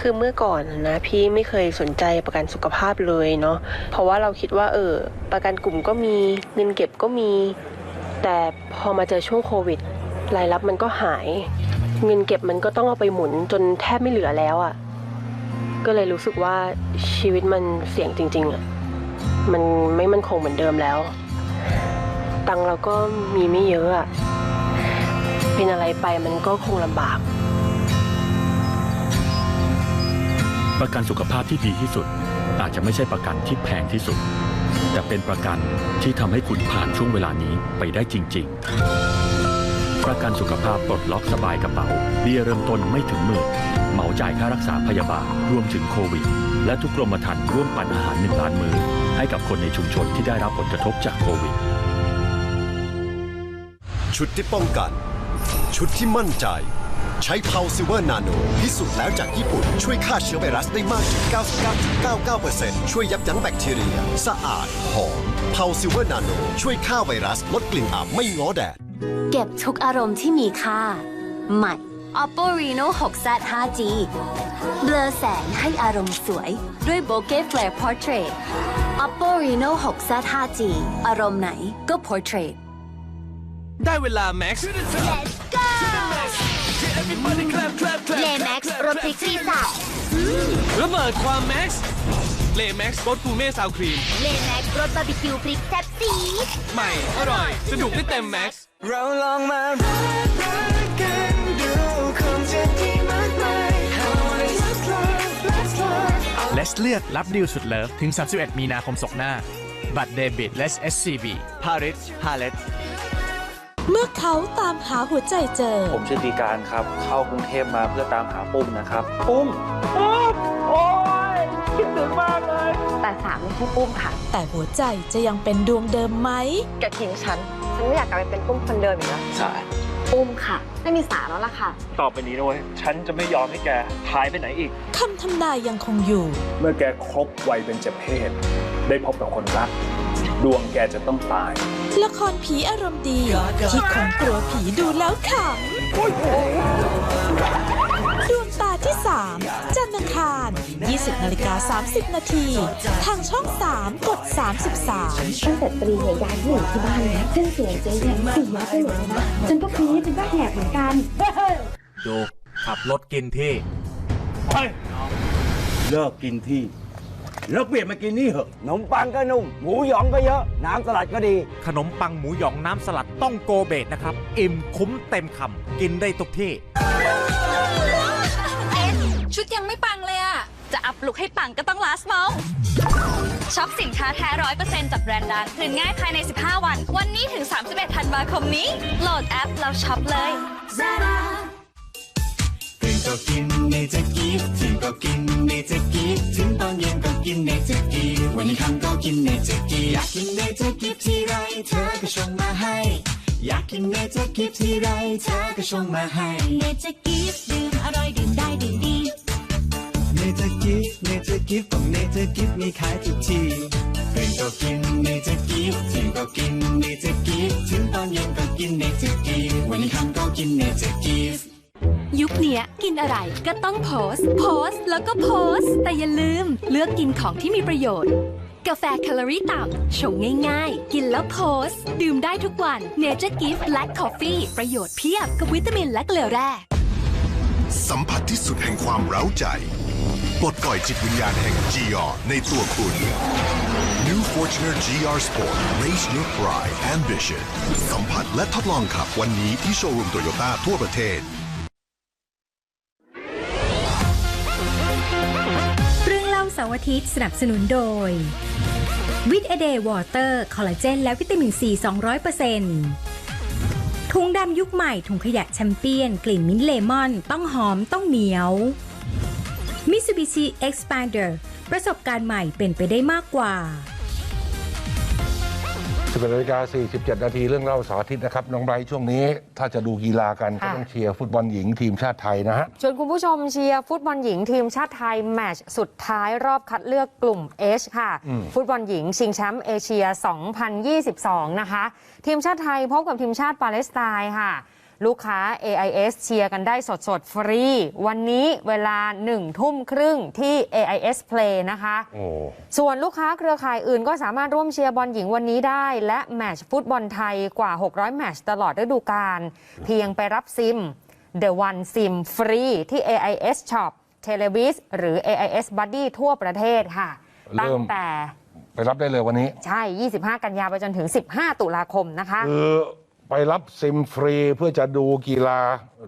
คือเมื่อก่อนนะพี่ไม่เคยสนใจประกันสุขภาพเลยเนาะเพราะว่าเราคิดว่าเออประกันกลุ่มก็มีเงินเก็บก็มี แต่พอมาเจอช่วงโควิด รายรับมันก็หาย เงินเก็บมันก็ต้องเอาไปหมุนจนแทบไม่เหลือแล้วอะ่ะก็เลยรู้สึกว่าชีวิตมันเสี่ยงจริงๆอะ่ะมันไม่มั่นคงเหมือนเดิมแล้ว ตังเราก็มีไม่เยอะอะ่ะเป็นอะไรไปมันก็คงลำบาก ประกันสุขภาพที่ดีที่สุด อาจจะไม่ใช่ประกันที่แพงที่สุด แต่เป็นประกันที่ทำให้คุณผ่านช่วงเวลานี้ไปได้จริง ๆ ประกันสุขภาพปลดล็อกสบายกระเป๋าเบี้ยเริ่มต้นไม่ถึงหมื่นเหมาจ่ายค่ารักษาพยาบาลรวมถึงโควิด และทุกกรมธรรม์ร่วมปันอาหารหนึ่งล้านมือให้กับคนในชุมชนที่ได้รับผลกระทบจากโควิด ชุดที่ป้องกัน ชุดที่มั่นใจ ใช้เพาซิเวอร์นาโนพิสูจน์แล้วจากญี่ปุ่น ช่วยฆ่าเชื้อไวรัสได้มากถึง 99.99%ช่วยยับยั้งแบคทีเรีย สะอาด หอมเพาซิเวอร์นาโนช่วยฆ่าไวรัส ลดกลิ่นอับไม่ง้อแดด เก็บทุกอารมณ์ที่มีค่า ใหม่ Oppo Reno 6Z 5G เบลอแสงให้อารมณ์สวยด้วย Bokeh Flare Portrait Oppo Reno 6Z 5G อารมณ์ไหนก็ Portrait ได้เวลาแม็กซ์ Let's go เลแม็กซ์รสพริกซีสับระเบิดความแม็กซ์เลแม็กซ์รสกูเม่ซาวครีม เลแม็กซ์รสบาร์บีคิวพริกแซ่บซีดใหม่ อร่อย สนุกได้เต็มแม็กซ์เราลองมารักรักกันดูคงจะดีมากมาย Let's love Let's love เลสเลือกรับดิวสุดเลิฟ ถึง 31 มีนาคมศกหน้า บัตรเดบิตเลส SCB พาริสพาเลต เมื่อเขาตามหาหัวใจเจอ ผมชื่อปีการครับ เข้ากรุงเทพมาเพื่อตามหาปุ้มนะครับ ปุ้มแต่สามไม่ใช่ปุ้มค่ะ แต่หัวใจจะยังเป็นดวงเดิมไหมแกทิ้งฉัน ฉันไม่อยากกลับไปเป็นปุ้มคนเดิมอีกแล้วใช่ปุ้มค่ะ ไม่มีสาแล้วล่ะค่ะ ต่อไปนี้นะเว้ย ฉันจะไม่ยอมให้แกหายไปไหนอีกคำทำนายยังคงอยู่ เมื่อแกครบวัยเป็นจเพศ ได้พบกับคนรัก ดวงแกจะต้องตาย ละครผีอารมณ์ดี ที่คนกลัวผีดูแล้วขำดวงตาที่ 3 จันทร์อังคาร 20นาฬิกา30 นาที ทางช่อง 3 กด 33 ตั้งแต่ตรีเนี่ยย้ายที่อยู่ที่บ้านนะเส้นเสียงเจ๊เนี่ยเสียไปหมดเลยนะฉันก็พีฉันก็แหกเหมือนกันดูขับรถกินที่ เลิกกินที่ แล้วเปลี่ยนมากินนี่เหอะขนมปังก็นุ่ม หมูหยองก็เยอะ น้ำสลัดก็ดี ขนมปังหมูหยองน้ำสลัดต้องโกเบตนะครับ อิ่มคุ้มเต็มคำกินได้ทุกที่ชุดยังไม่ปังเลยอะจะอัพลุกให้ปังก็ต้อง last mall ช็อปสินค้าแท้ร้อยเปอร์เซ็นต์จากแบรนด์ดังคืนง่ายภายใน 15 วัน วันนี้ถึง 31 ธันวาคมนี้ โหลดแอปแล้วช็อปเลยตื่นก็กินเนเจอร์กีฟถึงก็กินเนจอร์กีฟถึงตอนเย็นก็กินเนจอร์กีฟวันนี้ค่ำก็กินเนจอร์กีฟอยากกินเนจอร์กีฟที่ไรเธอก็ชงมาให้ อยากกินเนจอร์กีฟที่ไรเธอก็ชงมาให้เนจอร์กิฟดื่มอร่อยดื่มได้ดื่มดีเนจอร์กีฟเนจอร์กีฟของเนจอร์กีฟมีขายทุกที่ตื่นก็กินเนจอร์กีฟถึงก็กินเนจอร์กีฟถึงตอนเย็นก็กินเนจอร์กีฟวันนี้ค่ำก็กินเนจอร์กีฟ ยุคเนี้ยกินอะไรก็ต้องโพสต์โพสต์แล้วก็โพสต์แต่อย่าลืม เลือกกินของที่มีประโยชน์ กาแฟแคลอรี่ต่ำชงง่ายๆ กินแล้วโพสต์ดื่มได้ทุกวัน Nature Gift Black Coffee ประโยชน์เพียบกับวิตามินและเกลือแร่สัมผัสที่สุดแห่งความเร้าใจปลดปล่อยจิตวิญญาณแห่ง GR ในตัวคุณ New Fortuner GR Sport Raise Your Pride Ambition สัมผัสและทดลองขับวันนี้ที่โชว์รูมโตโยต้าทั่วประเทศ สาร์อาทิตย์สนับสนุนโดยวิตเอเดย์วอเตอร์คอลลาเจนและวิตามินซี 200%ถุงดำยุคใหม่ถุงขยะแชมเปี้ยน กลิ่นมิ้นเลมอน ต้องหอมต้องเหนียว Mitsubishi Expander ประสบการณ์ใหม่เป็นไปได้มากกว่า 11นาฬิกา47 นาทีเรื่องเล่าเสาร์อาทิตย์นะครับ น้องไบรท์ช่วงนี้ ถ้าจะดูกีฬากันก็ต้องเชียร์ฟุตบอลหญิงทีมชาติไทยนะฮะชวนคุณผู้ชมเชียร์ฟุตบอลหญิงทีมชาติไทย แมตช์สุดท้ายรอบคัดเลือกกลุ่ม H ค่ะอืมฟุตบอลหญิงชิงแชมป์เอเชีย 2022 นะคะ ทีมชาติไทยพบกับทีมชาติปาเลสไตน์ค่ะ ลูกค้า AIS เชียร์กันได้สดสดๆฟรี วันนี้เวลา1ทุ่มครึ่งที่ AIS Play นะคะโอ้ส่วนลูกค้าเครือข่ายอื่นก็สามารถร่วมเชียร์บอลหญิงวันนี้ได้ และแมตช์ฟุตบอลไทยกว่า 600 แมตช์ตลอดฤดูกาลเพียงไปรับซิม The One SIM ฟรีที่ AIS Shop Televis หรือ AIS Buddy ทั่วประเทศค่ะเริ่ตั้งมแต่ไปรับได้เลยวันนี้ ใช่ 25 กันยาไปจนถึง 15 ตุลาคมนะคะคือ ไปรับซิมฟรีเพื่อจะดูกีฬา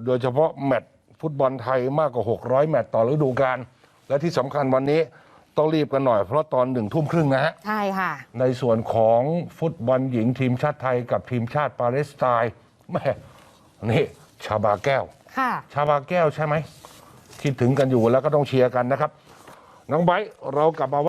โดยเฉพาะแมตช์ฟุตบอลไทยมากกว่า 600 แมตช์ต่อฤดูกาลและที่สำคัญวันนี้ต้องรีบกันหน่อย เพราะตอนหนึ่งทุ่มครึ่งนะฮะ ใช่ค่ะ ในส่วนของฟุตบอลหญิงทีมชาติไทยกับทีมชาติปาเลสไตน์แม่นี่ชาบาแก้ว ค่ะ ชาบาแก้วใช่ไหม คิดถึงกันอยู่แล้วก็ต้องเชียร์กันนะครับ น้องไบร์ทเรากลับมา